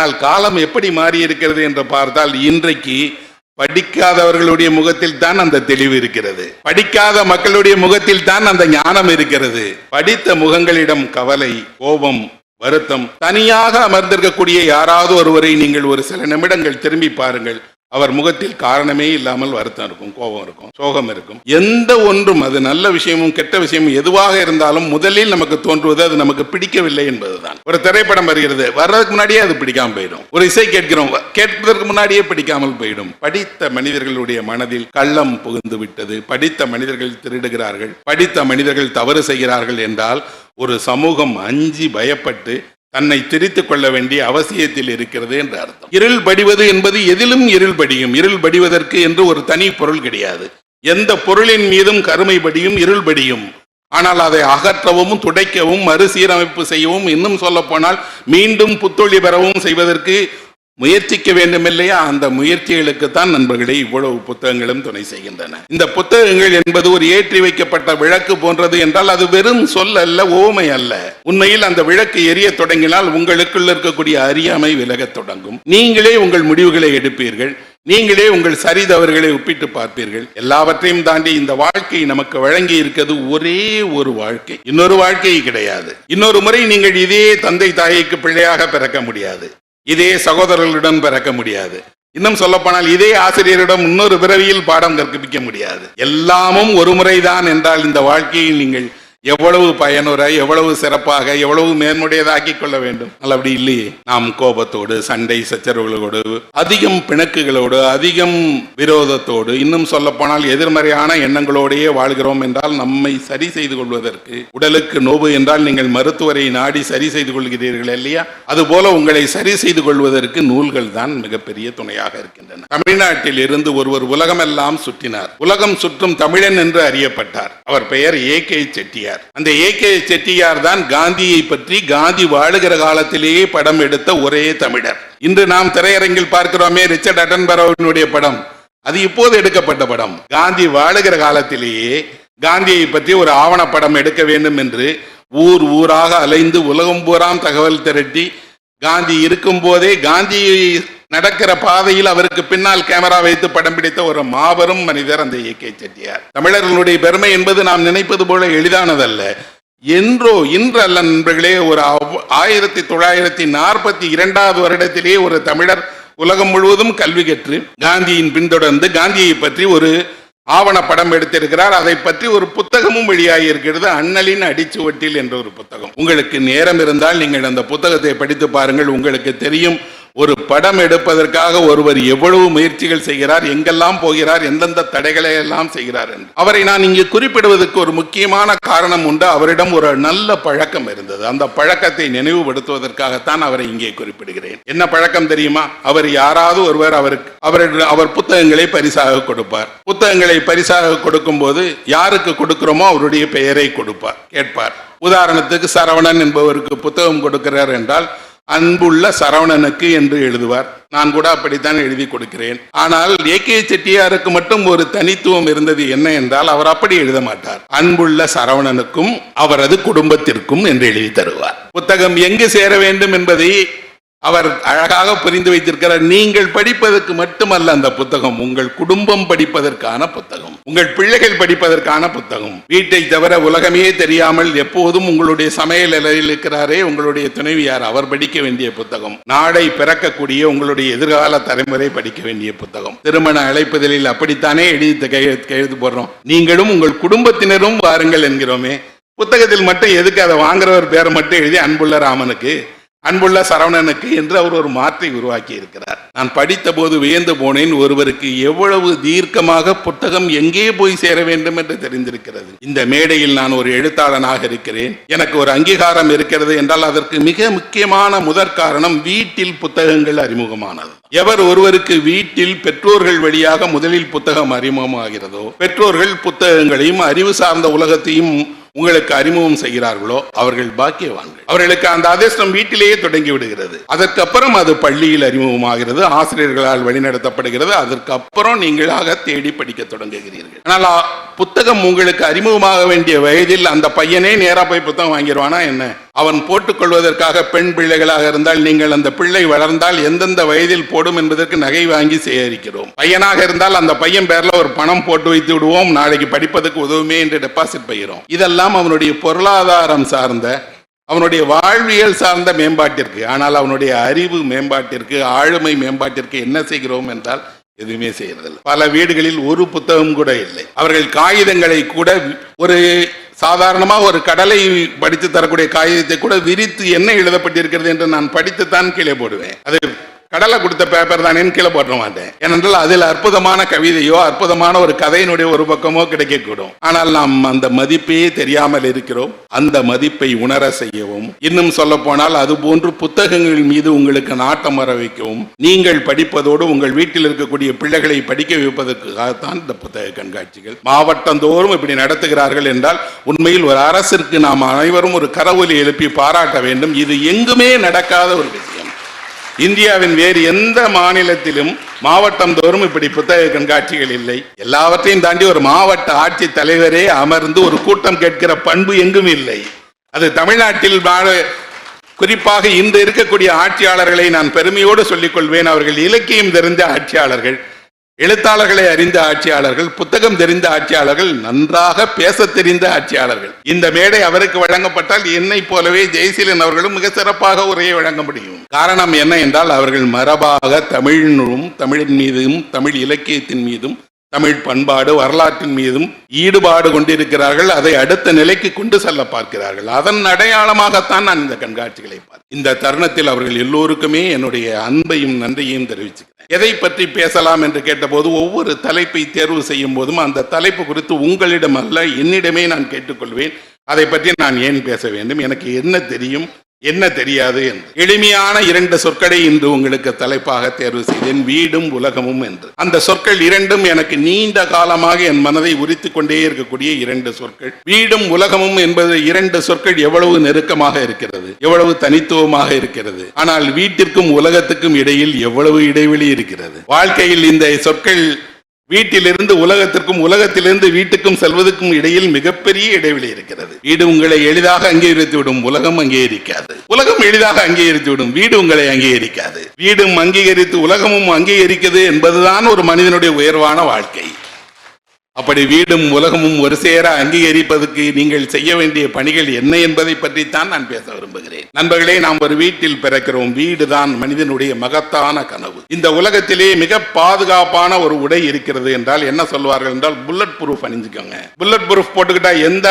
ஆனால் காலம் எப்படி மாறி இருக்கிறது என்று பார்த்தால் இன்றைக்கு படிக்காதவர்களுடைய முகத்தில் தான் அந்த தெளிவு இருக்கிறது. படிக்காத மக்களுடைய முகத்தில் தான் அந்த ஞானம் இருக்கிறது. படித்த முகங்களிடம் கவலை கோபம் வருத்தம் தனியாக அமர்ந்திருக்கக்கூடிய யாராவது ஒருவரை நீங்கள் ஒரு சில நிமிடங்கள் திரும்பி பாருங்கள். அவர் முகத்தில் காரணமே இல்லாமல் வருத்தம் இருக்கும் கோபம் இருக்கும் சோகம் இருக்கும். எந்த ஒன்றும் அது நல்ல விஷயமும் கெட்ட விஷயமும் எதுவாக இருந்தாலும் முதலில் நமக்கு தோன்றுவது அது நமக்கு பிடிக்கவில்லை என்பதுதான். ஒரு திரைப்படம் வருகிறது வர்றதுக்கு முன்னாடியே அது பிடிக்காமல் போயிடும். ஒரு இசை கேட்கிறோம் கேட்பதற்கு முன்னாடியே பிடிக்காமல் போயிடும். படித்த மனிதர்களுடைய மனதில் கள்ளம் புகுந்து விட்டது. படித்த மனிதர்கள் திருடுகிறார்கள். படித்த மனிதர்கள் தவறு செய்கிறார்கள் என்றால் ஒரு சமூகம் அஞ்சி பயப்பட்டு தன்னை திரித்துக் கொள்ள வேண்டிய அவசியத்தில் இருக்கிறது என்று அர்த்தம். இருள் படிவது என்பது எதிலும் இருள் படியும். இருள் படிவதற்கு என்று ஒரு தனி பொருள் கிடையாது. எந்த பொருளின் மீதும் கருமை படியும் இருள் படியும். ஆனால் அதை அகற்றவும் துடைக்கவும் மறுசீரமைப்பு செய்யவும் இன்னும் சொல்ல போனால் மீண்டும் புத்தொழி பெறவும் செய்வதற்கு முயற்சிக்க வேண்டும் இல்லையா அந்த முயற்சிகளுக்கு தான் நண்பர்களே இவ்வளவு புத்தகங்களும் துணை செய்கின்றன. இந்த புத்தகங்கள் என்பது ஒரு ஏற்றி வைக்கப்பட்ட விளக்கு போன்றது என்றால் அது வெறும் சொல் அல்ல ஓமை அல்ல. உண்மையில் அந்த விளக்கு எரிய தொடங்கினால் உங்களுக்குள் இருக்கக்கூடிய அறியாமை விலகத் தொடங்கும். நீங்களே உங்கள் முடிவுகளை எடுப்பீர்கள். நீங்களே உங்கள் சரி தவறுகளை ஒப்பிட்டு பார்ப்பீர்கள். எல்லாவற்றையும் தாண்டி இந்த வாழ்க்கை நமக்கு வழங்கி இருக்கிறது ஒரே ஒரு வாழ்க்கை. இன்னொரு வாழ்க்கை கிடையாது. இன்னொரு முறை நீங்கள் இதே தந்தை தாய்க்கு பிள்ளையாக பிறக்க முடியாது. இதே சகோதரர்களிடம் பிறக்க முடியாது. இன்னும் சொல்லப்போனால் இதே ஆசிரியரிடம் இன்னொரு பிறவியில் பாடம் கற்பிக்க முடியாது. எல்லாமும் ஒரு முறைதான் என்றால் இந்த வாழ்க்கையில் நீங்கள் எவ்வளவு பயனுற எவ்வளவு சிறப்பாக எவ்வளவு மேன்முடையதாக்கிக் கொள்ள வேண்டும். அப்படி இல்லையே. நாம் கோபத்தோடு சண்டை சச்சரவுகளோடு அதிகம் பிணக்குகளோடு அதிகம் விரோதத்தோடு இன்னும் சொல்ல போனால் எதிர்மறையான எண்ணங்களோடையே வாழ்கிறோம் என்றால் நம்மை சரி செய்து கொள்வதற்கு உடலுக்கு நோவு என்றால் நீங்கள் மருத்துவரை நாடி சரி செய்து கொள்கிறீர்கள் இல்லையா? அதுபோல உங்களை சரி செய்து கொள்வதற்கு நூல்கள் தான் மிகப்பெரிய துணையாக இருக்கின்றன. தமிழ்நாட்டில் இருந்து ஒருவர் உலகமெல்லாம் சுற்றினார். உலகம் சுற்றும் தமிழன் என்று அறியப்பட்டார். அவர் பெயர் ஏ கே செட்டியார். அந்த ஏ. கே. செட்டியார் தான் காந்தியை பற்றி காந்தி வாழுகிற காலத்திலேயே படம் எடுத்த ஒரே தமிழர். இன்று நாம் திரையரங்கில் பார்க்கிறோமே ரிச்சர்ட் அட்டன்பரோவினுடைய படம். அது இப்போது எடுக்கப்பட்ட படம். காந்தி வாழுகிற காலத்திலேயே காந்தியை பற்றி ஒரு ஆவணப்படம் எடுக்க வேண்டும் என்று ஊர் ஊராக அலைந்து உலகம் பூராம் தகவல் திரட்டி காந்தி இருக்கும் போதே நடக்கிற பாதையில் அவருக்கு பின்னால் கேமரா வைத்து படம் பிடித்த ஒரு மாபெரும் மனிதர் அந்த இயற்கை செட்டியார். தமிழர்களுடைய பெருமை என்பது நாம் நினைப்பது போல எளிதானதல்ல. என்றோ இன்று அல்ல நண்பர்களே ஒரு ஆயிரத்தி தொள்ளாயிரத்தி நாற்பத்தி இரண்டாவது வருடத்திலே ஒரு தமிழர் உலகம் முழுவதும் கல்வி கற்று காந்தியின் பின்தொடர்ந்து காந்தியை பற்றி ஒரு ஆவண படம் எடுத்திருக்கிறார். அதை பற்றி ஒரு புத்தகமும் வெளியாகி இருக்கிறது. அண்ணலின் அடிச்சுவட்டில் என்ற ஒரு புத்தகம். உங்களுக்கு நேரம் இருந்தால் நீங்கள் அந்த புத்தகத்தை படித்து பாருங்கள். உங்களுக்கு தெரியும் ஒரு படம் எடுப்பதற்காக ஒருவர் எவ்வளவு முயற்சிகள் செய்கிறார் எங்கெல்லாம் போகிறார் எந்தெந்த தடைகளை எல்லாம் செய்கிறார் என்று. அவரை நான் இங்கு குறிப்பிடுவதற்கு ஒரு முக்கியமான காரணம் உண்டு. அவரிடம் ஒரு நல்ல பழக்கம் இருந்தது. அந்த பழக்கத்தை நினைவுபடுத்துவதற்காகத்தான் அவரை இங்கே குறிப்பிடுகிறேன். என்ன பழக்கம் தெரியுமா? அவர் யாராவது ஒருவர் அவருக்கு அவர் அவர் புத்தகங்களை பரிசாக கொடுப்பார். புத்தகங்களை பரிசாக கொடுக்கும் போது யாருக்கு கொடுக்கிறோமோ அவருடைய பெயரை கொடுப்பார் கேட்பார். உதாரணத்துக்கு சரவணன் என்பவருக்கு புத்தகம் கொடுக்கிறார் என்றால் அன்புள்ள சரவணனுக்கு என்று எழுதுவார். நான் கூட அப்படித்தான் எழுதி கொடுக்கிறேன். ஆனால் ஏ. கே. செட்டியாருக்கு மட்டும் ஒரு தனித்துவம் இருந்தது என்ன என்றால் அவர் அப்படி எழுத மாட்டார். அன்புள்ள சரவணனுக்கும் அவரது குடும்பத்திற்கும் என்று எழுதி தருவார். புத்தகம் எங்கு சேர வேண்டும் என்பதை அவர் அழகாக புரிந்து வைத்திருக்கிறார். நீங்கள் படிப்பதற்கு மட்டுமல்ல அந்த புத்தகம் உங்கள் குடும்பம் படிப்பதற்கான புத்தகம் உங்கள் பிள்ளைகள் படிப்பதற்கான புத்தகம். வீட்டை தவிர உலகமே தெரியாமல் எப்போதும் உங்களுடைய சமையல் அறையில் இருக்கிறாரே உங்களுடைய துணைவியார். அவர் படிக்க வேண்டிய புத்தகம் நாளை பிறக்கக்கூடிய உங்களுடைய எதிர்கால தலைமுறை படிக்க வேண்டிய புத்தகம். திருமண அழைப்புதலில் அப்படித்தானே எழுதி கையெழுத்து கையெழுத்து போடுறோம். நீங்களும் உங்கள் குடும்பத்தினரும் வாருங்கள் என்கிறோமே. புத்தகத்தில் மட்டும் எதுக்கு அதை வாங்குறவர் பேரை மட்டும் எழுதி அன்புள்ள ராமனுக்கு? அன்புள்ள சரவணனுக்கு என்று அவர் ஒரு மாற்றை உருவாக்கி இருக்கிறார் நான் படித்த போது வியந்து போனேன் ஒருவருக்கு எவ்வளவு தீர்க்கமாக புத்தகம் எங்கே போய் சேர வேண்டும் என்று தெரிந்திருக்கிறது. இந்த மேடையில் நான் ஒரு எழுத்தாளனாக இருக்கிறேன். எனக்கு ஒரு அங்கீகாரம் இருக்கிறது என்றால் அதற்கு மிக முக்கியமான முதற் காரணம் வீட்டில் புத்தகங்கள் அறிமுகமானது. எவர் ஒருவருக்கு வீட்டில் பெற்றோர்கள் வழியாக முதலில் புத்தகம் அறிமுகமாகிறதோ பெற்றோர்கள் புத்தகங்களையும் அறிவு சார்ந்த உலகத்தையும் உங்களுக்கு அறிமுகம் செய்கிறார்களோ அவர்கள் பாக்கியவான்கள். அவர்களுக்கு அந்த அதிர்ஷ்டம் வீட்டிலேயே தொடங்கி விடுகிறது. அதற்கப்புறம் அது பள்ளியில் அறிமுகமாகிறது ஆசிரியர்களால் வழிநடத்தப்படுகிறது. அதற்கப்புறம் நீங்களாக தேடி படிக்க தொடங்குகிறீர்கள். ஆனால் புத்தகம் உங்களுக்கு அறிமுகமாக வேண்டிய வயதில் அந்த பையனே நேராக போய் புத்தகம் வாங்கிடுவானா என்ன? அவன் போட்டுக்கொள்வதற்காக பெண் பிள்ளைகளாக இருந்தால் நீங்கள் அந்த பிள்ளை வளர்ந்தால் எந்தெந்த வயதில் போடும் என்பதற்கு நகை வாங்கி சேகரிக்கிறோம். பையனாக இருந்தால் அந்த பையன் பேர்ல ஒரு பணம் போட்டு வைத்து விடுவோம். நாளைக்கு படிப்பதற்கு உதவுமே என்று டெபாசிட் பயிரும் இதெல்லாம் அவனுடைய பொருளாதாரம் சார்ந்த அவனுடைய வாழ்வியல் சார்ந்த மேம்பாட்டிற்கு ஆனால் அவனுடைய அறிவு மேம்பாட்டிற்கு ஆளுமை மேம்பாட்டிற்கு என்ன செய்கிறோம் என்றால் எதுவுமே செய்யறதில்லை. பல வீடுகளில் ஒரு புத்தகம் கூட இல்லை. அவர்கள் காகிதங்களை கூட ஒரு சாதாரணமாக ஒரு கடலை படித்து தரக்கூடிய காகிதத்தை கூட விரித்து என்ன எழுதப்பட்டிருக்கிறது என்று நான் படித்துத்தான் கீழே போடுவேன். அது கடலை கொடுத்த பேப்பர் தானேன்னு கீழே போட மாட்டேன் ஏனென்றால் அதில் அற்புதமான கவிதையோ அற்புதமான ஒரு கதையினுடைய ஒரு பக்கமோ கிடைக்கக்கூடும். ஆனால் நாம் அந்த மதிப்பே தெரியாமல் இருக்கிறோம். அந்த மதிப்பை உணர செய்யவும் இன்னும் சொல்ல போனால் அது போன்று புத்தகங்கள் மீது உங்களுக்கு நாட்டம் வர வைக்கவும் நீங்கள் படிப்பதோடு உங்கள் வீட்டில் இருக்கக்கூடிய பிள்ளைகளை படிக்க வைப்பதற்காகத்தான் இந்த புத்தக கண்காட்சிகள் மாவட்டந்தோறும் இப்படி நடத்துகிறார்கள் என்றால் உண்மையில் ஒரு அரசிற்கு நாம் அனைவரும் ஒரு கரவொலி எழுப்பி பாராட்ட வேண்டும். இது எங்குமே நடக்காத ஒரு விஷயம். இந்தியாவின் வேறு எந்த மாநிலத்திலும் மாவட்டம் தோறும் இப்படி புத்தக கண்காட்சிகள் இல்லை. எல்லாவற்றையும் தாண்டி ஒரு மாவட்ட ஆட்சி தலைவரே அமர்ந்து ஒரு கூட்டம் கேட்கிற பண்பு எங்கும் இல்லை. அது தமிழ்நாட்டில் வாழ- குறிப்பாக இன்று இருக்கக்கூடிய ஆட்சியாளர்களை நான் பெருமையோடு சொல்லிக் கொள்வேன் அவர்கள் இலக்கியம் தெரிந்த ஆட்சியாளர்கள். எழுத்தாளர்களை அறிந்த ஆட்சியாளர்கள் புத்தகம் தெரிந்த ஆட்சியாளர்கள் நன்றாக பேச தெரிந்த ஆட்சியாளர்கள். இந்த மேடை அவருக்கு வழங்கப்பட்டால் என்னை போலவே ஜெயசீலன் அவர்களும் மிக சிறப்பாக உரையை வழங்க முடியும். காரணம் என்ன என்றால் அவர்கள் மரபாக தமிழினும் தமிழின் மீதும் தமிழ் இலக்கியத்தின் மீதும் தமிழ் பண்பாடு வரலாற்றின் மீதும் ஈடுபாடு கொண்டிருக்கிறார்கள் அதை அடுத்த நிலைக்கு கொண்டு செல்ல பார்க்கிறார்கள். அதன் அடையாளமாகத்தான் நான் இந்த கண்காட்சிகளை பார்த்தேன். இந்த தருணத்தில் அவர்கள் எல்லோருக்குமே என்னுடைய அன்பையும் நன்றியையும் தெரிவிச்சுக்கிறேன். எதை பற்றி பேசலாம் என்று கேட்டபோது ஒவ்வொரு தலைப்பை தேர்வு செய்யும் போதும் அந்த தலைப்பு குறித்து உங்களிடம் அல்ல என்னிடமே நான் கேட்டுக்கொள்வேன். அதை பற்றி நான் ஏன் பேச வேண்டும்? எனக்கு என்ன தெரியும்? என்ன தெரியாது என்று. எளிமையான இரண்டு சொற்களை இன்று உங்களுக்கு தலைப்பாக தேர்வு செய்தேன் வீடும் உலகமும் என்று. அந்த சொற்கள் இரண்டும் எனக்கு நீண்ட காலமாக என் மனதை உரித்துக் கொண்டே இருக்கக்கூடிய இரண்டு சொற்கள். வீடும் உலகமும் என்பது இரண்டு சொற்கள் எவ்வளவு நெருக்கமாக இருக்கிறது எவ்வளவு தனித்துவமாக இருக்கிறது. ஆனால் வீட்டிற்கும் உலகத்துக்கும் இடையில் எவ்வளவு இடைவெளி இருக்கிறது. வாழ்க்கையில் இந்த சொற்கள் வீட்டிலிருந்து உலகத்திற்கும் உலகத்திலிருந்து வீட்டுக்கும் செல்வதற்கும் இடையில் மிகப்பெரிய இடைவெளி இருக்கிறது. வீடு உங்களை எளிதாக அங்கீகரித்து விடும் உலகம் அங்கீகரிக்காது. உலகம் எளிதாக அங்கீகரித்து விடும் வீடு உங்களை அங்கீகரிக்காது. வீடும் அங்கீகரித்து உலகமும் அங்கீகரிக்கிறது என்பதுதான் ஒரு மனிதனுடைய உயர்வான வாழ்க்கை. அப்படி வீடும் உலகமும் ஒரு சேர அங்கீகரிப்பதற்கு நீங்கள் செய்ய வேண்டிய பணிகள் என்ன என்பதை பற்றித்தான் நான் பேச விரும்புகிறேன். நண்பர்களே நாம் ஒரு வீட்டில் பிறக்கிறோம். வீடுதான் மனிதனுடைய மகத்தான கனவு. இந்த உலகத்திலே மிக பாதுகாப்பான ஒரு உடை இருக்கிறது என்றால் என்ன சொல்வார்கள் என்றால் புல்லட் ப்ரூஃப் அணிஞ்சுக்கோங்க. புல்லட் ப்ரூஃப் போட்டுக்கிட்டா எந்த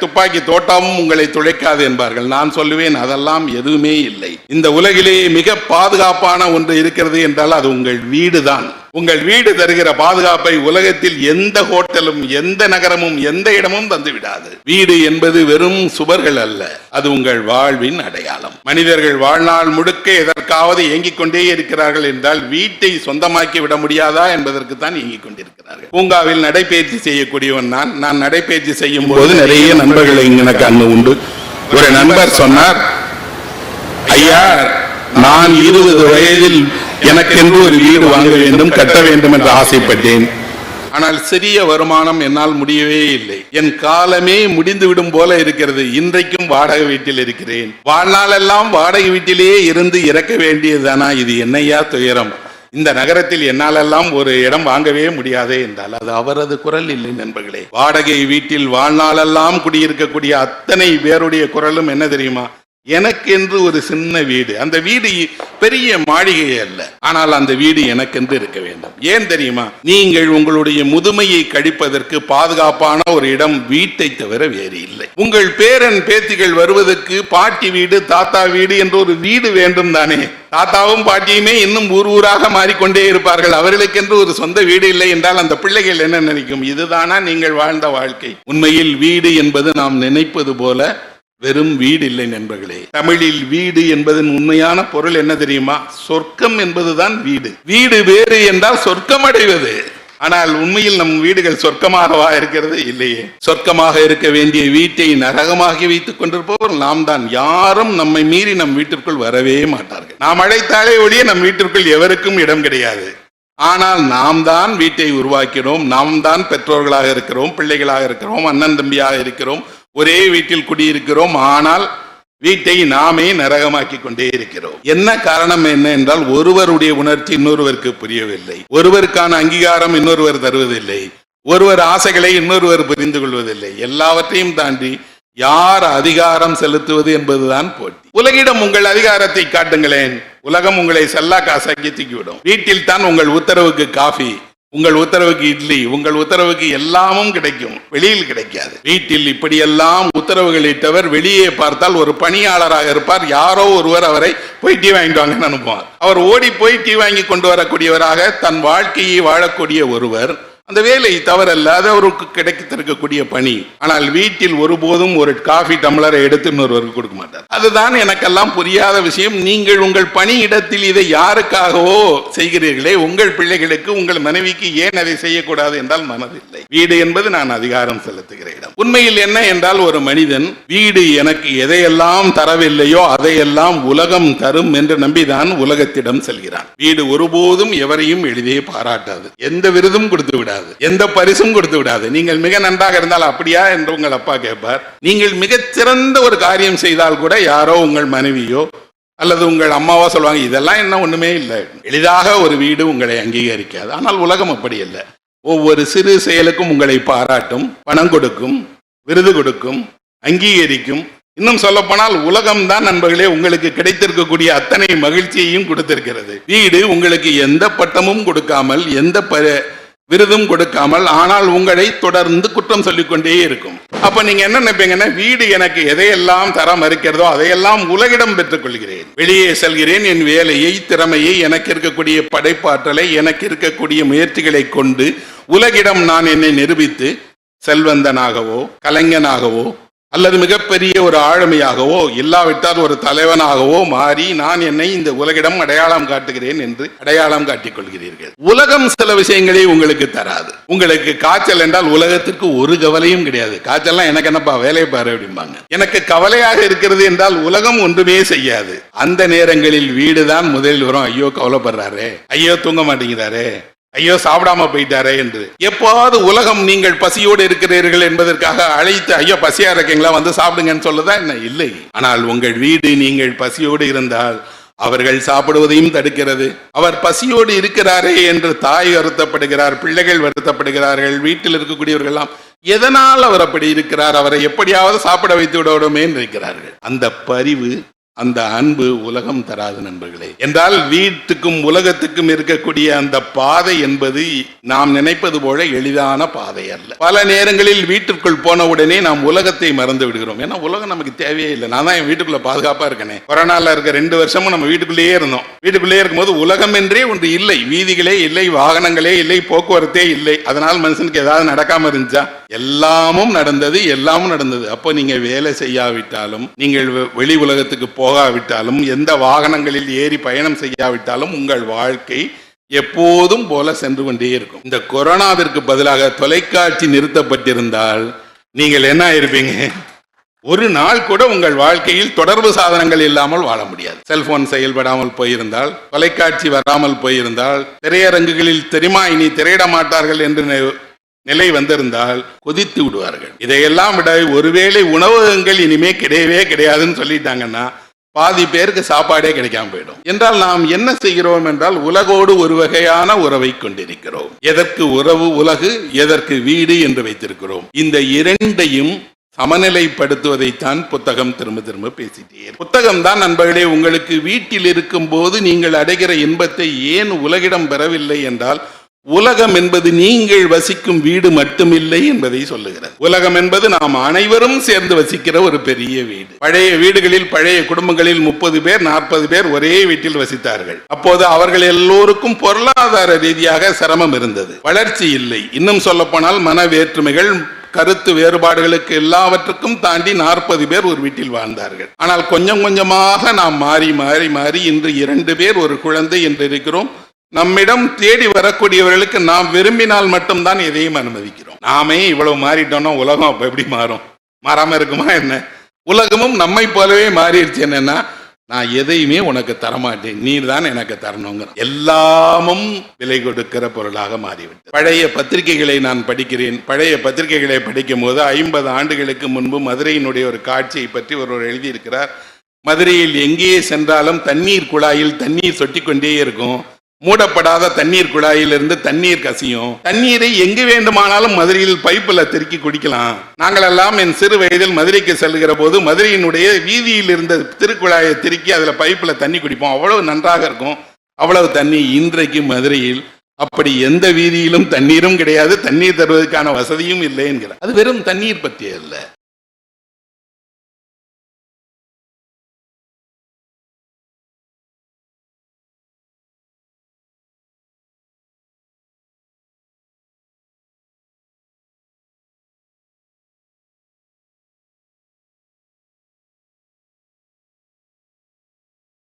துப்பாக்கி தோட்டமும் உங்களை துளைக்காது என்பார்கள். நான் சொல்லுவேன் அதெல்லாம் எதுவுமே இல்லை. இந்த உலகிலே மிக பாதுகாப்பான ஒன்று இருக்கிறது என்றால் அது உங்கள் வீடுதான். உங்கள் வீடு தருகிற பாதுகாப்பை உலகத்தில் எந்த ஹோட்டலும் எந்த நகரமும் எந்த இடமும் தந்து விடாது வீடு என்பது வெறும் சுவர்கள் அல்ல. அது உங்கள் வாழ்வின் அடையாளம். மனிதர்கள் வாழ்நாள் முழுக்க எதற்காவது இயங்கிக் கொண்டே இருக்கிறார்கள் என்றால் வீட்டை சொந்தமாக்கி விட முடியாதா என்பதற்கு தான் இயங்கிக் கொண்டிருக்கிறார்கள். பூங்காவில் நடைபயிற்சி செய்யக்கூடியவன் நான். நான் நடைபயிற்சி செய்யும் போது நிறைய நண்பர்கள் எனக்கு அங்கு உண்டு. ஒரு நண்பர் சொன்னார் ஐயா நான் இருபது வயதில் எனக்கென்று ஒரு வீடு வாங்க வேண்டும் கட்ட வேண்டும் என்று ஆசைப்பட்டேன். ஆனால் சிறிய வருமானம் என்னால் முடியவே இல்லை. என் காலமே முடிந்து விடும் போல இருக்கிறது. இன்றைக்கும் வாடகை வீட்டில் இருக்கிறேன். வாழ்நாளெல்லாம் வாடகை வீட்டிலேயே இருந்து இறக்க வேண்டியதுதானா? இது என்னையா துயரம்? இந்த நகரத்தில் என்னாலெல்லாம் ஒரு இடம் வாங்கவே முடியாதே என்றால் அது அவரது குரல் இல்லை நண்பர்களே. வாடகை வீட்டில் வாழ்நாளெல்லாம் குடியிருக்கக்கூடிய அத்தனை பேருடைய குரலும் என்ன தெரியுமா? எனக்கென்று ஒரு சின்ன வீடு. அந்த வீடு பெரிய மாளிகை அல்ல. ஆனால் அந்த வீடு எனக்கென்று இருக்க வேண்டும். ஏன் தெரியுமா? நீங்கள் உங்களுடைய முதுமையை கழிப்பதற்கு பாதுகாப்பான ஒரு இடம் வீட்டை தவிர வேறு இல்லை. உங்கள் பேரன் பேத்திகள் வருவதற்கு பாட்டி வீடு தாத்தா வீடு என்று ஒரு வீடு வேண்டும் தானே. தாத்தாவும் பாட்டியுமே இன்னும் ஊர் ஊராக மாறிக்கொண்டே இருப்பார்கள். அவர்களுக்கென்று ஒரு சொந்த வீடு இல்லை என்றால் அந்த பிள்ளைகள் என்ன நினைக்கும்? இதுதானா நீங்கள் வாழ்ந்த வாழ்க்கை. உண்மையில் வீடு என்பது நாம் நினைப்பது போல வெறும் வீடு இல்லை நண்பர்களே. தமிழில் வீடு என்பதன் உண்மையான பொருள் என்ன தெரியுமா? சொர்க்கம் என்பதுதான் வீடு. வீடு வேறு என்றால் சொர்க்கம் அடைவது ஆனால் உண்மையில் நம் வீடுகள் சொர்க்கமாகவா இருக்கிறது? இல்லையே. சொர்க்கமாக இருக்க வேண்டிய வீட்டை நரகமாகி வைத்துக் கொண்டிருப்பவர் நாம் தான். யாரும் நம்மை மீறி நம் வீட்டிற்குள் வரவே மாட்டார்கள். நாம் அழைத்தாலே ஒழிய நம் வீட்டிற்குள் எவருக்கும் இடம் கிடையாது. ஆனால் நாம் தான் வீட்டை உருவாக்கினோம் நாம் தான் பெற்றோர்களாக இருக்கிறோம் பிள்ளைகளாக இருக்கிறோம் அண்ணன் தம்பியாக இருக்கிறோம். ஒரே வீட்டில் குடியிருக்கிறோம் ஆனால் வீட்டை நாமே நரகமாக்கி கொண்டே இருக்கிறோம். என்ன காரணம் என்ன என்றால் ஒருவருடைய உணர்ச்சி இன்னொருவருக்கு புரியவில்லை. ஒருவருக்கான அங்கீகாரம் இன்னொருவர் தருவதில்லை. ஒருவர் ஆசைகளை இன்னொருவர் புரிந்து கொள்வதில்லை. எல்லாவற்றையும் தாண்டி யார் அதிகாரம் செலுத்துவது என்பதுதான் போட்டி. உலகிடம் உங்கள் அதிகாரத்தை காட்டுங்களேன். உலகம் உங்களை செல்லா காசாக்கி தூக்கிவிடும். வீட்டில் தான் உங்கள் உத்தரவுக்கு காஃபி. உங்கள் உத்தரவுக்கு இட்லி உங்கள் உத்தரவுக்கு எல்லாமும் கிடைக்கும். வெளியில் கிடைக்காது. வீட்டில் இப்படியெல்லாம் உத்தரவுகள் இட்டவர் வெளியே பார்த்தால் ஒரு பணியாளராக இருப்பார். யாரோ ஒருவர் அவரை போய் டீ வாங்கிட்டு வாங்கன்னு அனுப்புவார். அவர் ஓடி போய் டீ வாங்கி கொண்டு வரக்கூடியவராக தன் வாழ்க்கையை வாழக்கூடிய ஒருவர் அந்த வேலை தவறல்ல அது அவருக்கு கிடைத்திருக்கக்கூடிய பணி. ஆனால் வீட்டில் ஒருபோதும் ஒரு காஃபி டம்ளரை எடுத்து இன்னொருவருக்கு கொடுக்க மாட்டார். அதுதான் எனக்கெல்லாம் புரியாத விஷயம். நீங்கள் உங்கள் பணியிடத்தில் இதை யாருக்காகவோ செய்கிறீர்களே உங்கள் பிள்ளைகளுக்கு உங்கள் மனைவிக்கு ஏன் அதை செய்யக்கூடாது என்றால் மனதில்லை. வீடு என்பது நான் அதிகாரம் செலுத்துகிறேன். உண்மையில் என்ன என்றால் ஒரு மனிதன் வீடு எனக்கு எதையெல்லாம் தரவில்லையோ அதையெல்லாம் உலகம் தரும் என்று நம்பிதான் உலகத்திடம் செல்கிறான். வீடு ஒருபோதும் எவரையும் எளிதே பாராட்டாது. எந்த விருதும் கொடுத்து விடாது. எந்த பரிசும் கொடுத்து விடாது. நீங்கள் மிக நன்றாக இருந்தால் அப்படியா என்று உங்கள் அப்பா கேட்பார். நீங்கள் மிகச்சிறந்த ஒரு காரியம் செய்தால் கூட யாரோ உங்கள் மனைவியோ அல்லது உங்கள் அம்மாவோ சொல்லுவாங்க இதெல்லாம் என்ன ஒண்ணுமே இல்லை. எளிதாக ஒரு வீடு உங்களை அங்கீகரிக்காது. ஆனால் உலகம் அப்படி இல்லை ஒவ்வொரு சிறு செயலுக்கும் உங்களை பாராட்டும் பணம் கொடுக்கும் விருது கொடுக்கும் அங்கீகரிக்கும். இன்னும் சொல்லப்போனால் உலகம் தான் நண்பர்களே உங்களுக்கு கிடைத்திருக்கக்கூடிய அத்தனை மகிழ்ச்சியையும் கொடுத்திருக்கிறது. வீடு உங்களுக்கு எந்த பட்டமும் கொடுக்காமல் எந்த ப- விருதும் கொடுக்காமல் ஆனால் உங்களை தொடர்ந்து குற்றம் சொல்லிக்கொண்டே இருக்கும். அப்ப நீங்க என்ன நினைப்பீங்கன்னா வீடு எனக்கு எதையெல்லாம் தர மறுக்கிறதோ அதையெல்லாம் உலகிடம் பெற்றுக் கொள்கிறேன். வெளியே செல்கிறேன் என் வேலையை திறமையை எனக்கு இருக்கக்கூடிய படைப்பாற்றலை எனக்கு இருக்கக்கூடிய முயற்சிகளை கொண்டு உலகிடம் நான் என்னை நிரூபித்து செல்வந்தனாகவோ கலைஞனாகவோ அல்லது மிகப்பெரிய ஒரு ஆளுமையாகவோ இல்லாவிட்டால் ஒரு தலைவனாகவோ மாறி நான் என்னை இந்த உலகிடம் அடையாளம் காட்டுகிறேன் என்று அடையாளம் காட்டிக் கொள்கிறீர்கள் உலகம் சில விஷயங்களை உங்களுக்கு தராது. உங்களுக்கு காய்ச்சல் என்றால் உலகத்திற்கு ஒரு கவலையும் கிடையாது. காய்ச்சல்லாம் எனக்கு என்னப்பா வேலையை பாரு அப்படிம்பாங்க. எனக்கு கவலையாக இருக்கிறது என்றால் உலகம் ஒன்றுமே செய்யாது. அந்த நேரங்களில் வீடுதான் முதலில் வரும். ஐயோ கவலைப்படுறாரே. ஐயோ தூங்க மாட்டேங்கிறாரே. ஐயோ சாப்பிடாம போயிட்டாரே என்று. எப்போது உலகம் நீங்கள் பசியோடு இருக்கிறீர்கள் என்பதற்காக அழைத்து ஐயோ பசியா இருக்கீங்களா வந்து சாப்பிடுங்கன்னு சொல்லதா என்ன? இல்லை. ஆனால் உங்கள் வீடு நீங்கள் பசியோடு இருந்தால் அவர்கள் சாப்பிடுவதையும் தடுக்கிறது. அவர் பசியோடு இருக்கிறாரே என்று தாய் வருத்தப்படுகிறார் பிள்ளைகள் வருத்தப்படுகிறார்கள் வீட்டில் இருக்கக்கூடியவர்கள் எல்லாம் எதனால் அவர் அப்படி இருக்கிறார்? அவரை எப்படியாவது சாப்பிட வைத்து விடணுமே என்று இருக்கிறார்கள். அந்த பரிவு அந்த அன்பு உலகம் தராது நண்பர்களே. என்றால் வீட்டுக்கும் உலகத்துக்கும் இருக்கக்கூடிய அந்த பாதை என்பது நாம் நினைப்பது போல எளிதான பாதை அல்ல. பல நேரங்களில் வீட்டிற்குள் போன உடனே நாம் உலகத்தை மறந்து விடுகிறோம். ஏன்னா உலகம் நமக்கு தேவையே இல்லை. நான் தான் என் வீட்டுக்குள்ள பாதுகாப்பா இருக்கனே. கொரோனால இருக்க ரெண்டு வருஷமும் நம்ம வீட்டுக்குள்ளேயே இருந்தோம். வீட்டுக்குள்ளேயே இருக்கும்போது உலகம் என்றே ஒன்று இல்லை. வீதிகளே இல்லை வாகனங்களே இல்லை போக்குவரத்தே இல்லை. அதனால் மனுஷனுக்கு ஏதாவது நடக்காம இருந்துச்சா? எல்லாமும் நடந்தது எல்லாமும் நடந்தது. அப்போ நீங்க வேலை செய்யாவிட்டாலும் நீங்கள் வெளி உலகத்துக்கு போகாவிட்டாலும் எந்த வாகனங்களில் ஏறி பயணம் செய்யாவிட்டாலும் உங்கள் வாழ்க்கை எப்போதும் போல சென்று கொண்டே இருக்கும். இந்த கொரோனாவிற்கு பதிலாக தொலைக்காட்சி நிறுத்தப்பட்டிருந்தால் நீங்கள் என்ன ஆயிருப்பீங்க? ஒரு நாள் கூட உங்கள் வாழ்க்கையில் தொடர்பு சாதனங்கள் இல்லாமல் வாழ முடியாது. செல்போன் செயல்படாமல் போயிருந்தால் தொலைக்காட்சி வராமல் போயிருந்தால் திரையரங்குகளில் தெரியுமா இனி திரையிட மாட்டார்கள் என்று நிலை வந்திருந்தால் கொதித்து விடுவார்கள். இதையெல்லாம் விட ஒருவேளை உணவகங்கள் இனிமே கிடையவே கிடையாதுன்னு சொல்லிட்டாங்கன்னா பாதி பேருக்கு சாப்பாடே கிடைக்காம போயிடும். என்றால் நாம் என்ன செய்கிறோம் என்றால் உலகோடு ஒரு வகையான உறவை கொண்டிருக்கிறோம். எதற்கு உறவு உலகு எதற்கு வீடு என்று வைத்திருக்கிறோம். இந்த இரண்டையும் சமநிலைப்படுத்துவதைத்தான் புத்தகம் திரும்ப திரும்ப பேசிட்டே புத்தகம் தான் நண்பர்களே உங்களுக்கு வீட்டில் இருக்கும் போது நீங்கள் அடைகிற இன்பத்தை ஏன் உலகிடம் பெறவில்லை என்றால் உலகம் என்பது நீங்கள் வசிக்கும் வீடு மட்டுமில்லை என்பதை சொல்லுகிறது. உலகம் என்பது நாம் அனைவரும் சேர்ந்து வசிக்கிற ஒரு பெரிய வீடு. பழைய வீடுகளில் பழைய குடும்பங்களில் முப்பது பேர் நாற்பது பேர் ஒரே வீட்டில் வசித்தார்கள். அப்போது அவர்கள் எல்லோருக்கும் பொருளாதார ரீதியாக சிரமம் இருந்தது. வளர்ச்சி இல்லை. இன்னும் சொல்ல போனால் மன வேற்றுமைகள் கருத்து வேறுபாடுகளுக்கு எல்லாவற்றுக்கும் தாண்டி நாற்பது பேர் ஒரு வீட்டில் வாழ்ந்தார்கள். ஆனால் கொஞ்சம் கொஞ்சமாக நாம் மாறி மாறி மாறி இன்று இரண்டு பேர் ஒரு குழந்தை என்று இருக்கிறோம். நம்மிடம் தேடி வரக்கூடியவர்களுக்கு நாம் விரும்பினால் மட்டும்தான் எதையும் அனுமதிக்கிறோம். நாமே இவ்வளவு மாறிட்டோம்னா உலகம் அப்ப எப்படி மாறும்? மாறாம இருக்குமா என்ன? உலகமும் நம்மை போலவே மாறிடுச்சு என்னன்னா நான் எதையுமே உனக்கு தரமாட்டேன். நீர் தான் எனக்கு தரணுங்கிற. எல்லாமும் விலை கொடுக்கிற பொருளாக மாறிவிட்டது. பழைய பத்திரிகைகளை நான் படிக்கிறேன். பழைய பத்திரிகைகளை படிக்கும் போது ஐம்பது ஆண்டுகளுக்கு முன்பு மதுரையினுடைய ஒரு காட்சியை பற்றி ஒருவர் எழுதியிருக்கிறார். மதுரையில் எங்கேயே சென்றாலும் தண்ணீர் குழாயில் தண்ணீர் சொட்டி கொண்டே இருக்கும். மூடப்படாத தண்ணீர் குழாயிலிருந்து தண்ணீர் கசியும். தண்ணீரை எங்கு வேண்டுமானாலும் மதுரையில் பைப்புல திருக்கி குடிக்கலாம். நாங்களெல்லாம் என் சிறு வயதில் மதுரைக்கு செல்லுகிற போது மதுரையினுடைய வீதியில் இருந்த திருக்குழாயை திருக்கி அதுல பைப்புல தண்ணி குடிப்போம். அவ்வளவு நன்றாக இருக்கும். அவ்வளவு தண்ணி இன்றைக்கு மதுரையில். அப்படி எந்த வீதியிலும் தண்ணீரும் கிடையாது. தண்ணீர் தருவதற்கான வசதியும் இல்லை என்கிறார். அது வெறும் தண்ணீர் பற்றிய இல்லை